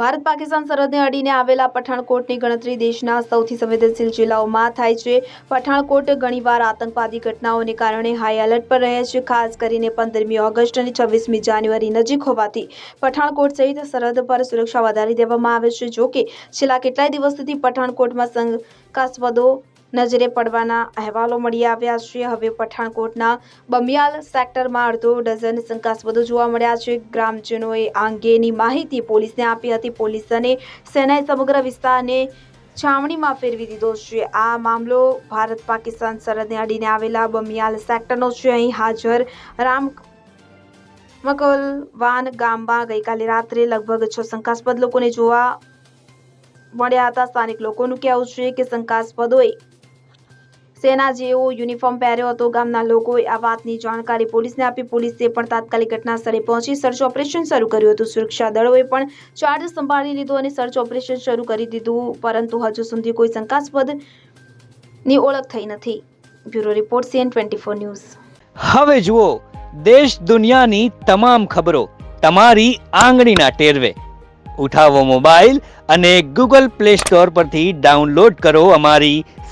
ભારત પાકિસ્તાન સરહદને અડીને આવેલા પઠાણકોટની ગણતરી દેશના સૌથી સંવેદનશીલ જિલ્લાઓમાં થાય છે. પઠાણકોટ ઘણીવાર આતંકવાદી ઘટનાઓને કારણે હાઈ એલર્ટ પર રહે છે. ખાસ કરીને પંદરમી ઓગસ્ટ અને છવ્વીસમી જાન્યુઆરી નજીક હોવાથી પઠાણકોટ સહિત સરહદ પર સુરક્ષા વધારી દેવામાં આવે છે. જો કે છેલ્લા કેટલાય દિવસથી પઠાણકોટમાં શંકાસ્પદો નજરે પડવાના અહેવાલો મળી આવ્યા છે. હવે પઠાણકોટના બમિયાલ સેક્ટરમાં અડધો ડઝન શંકાસ્પદો જોવા મળ્યા છે. ગ્રામજનોએ આ અંગેની માહિતી પોલીસને આપી હતી. પોલીસ અને સેનાએ સમગ્ર વિસ્તારને છાવણીમાં ફેરવી દીધો છે. આ મામલો ભારત પાકિસ્તાન સરહદને અડીને આવેલા બમિયાલ સેક્ટરનો છે. અહીં હાજર રામ મકલવાન ગામમાં ગઈકાલે રાત્રે લગભગ છ શંકાસ્પદ લોકોને જોવા મળ્યા હતા. સ્થાનિક લોકોનું કહેવું છે કે શંકાસ્પદોએ સેના જેવો યુનિફોર્મ પહેર્યો હતો. ગામના લોકોએ આ વાતની જાણકારી પોલીસને આપી. પોલીસે પણ તાત્કાલિક ઘટના સ્થળે પહોંચી સર્ચ ઓપરેશન શરૂ કર્યું હતું. સુરક્ષા દળોએ પણ ચાર્જ સંભાળી લીધો અને સર્ચ ઓપરેશન શરૂ કરી દીધું, પરંતુ હજુ સુધી કોઈ શંકાસ્પદની ઓળખ થઈ નથી. Bureau report, CN twenty four news. હવે જુઓ, દેશ દુનિયાની તમામ ખબરો તમારી આંગળીના ટેરવે. ઉઠાવો મોબાઈલ અને ગૂગલ પ્લે સ્ટોર પરથી ડાઉનલોડ કરો અમારી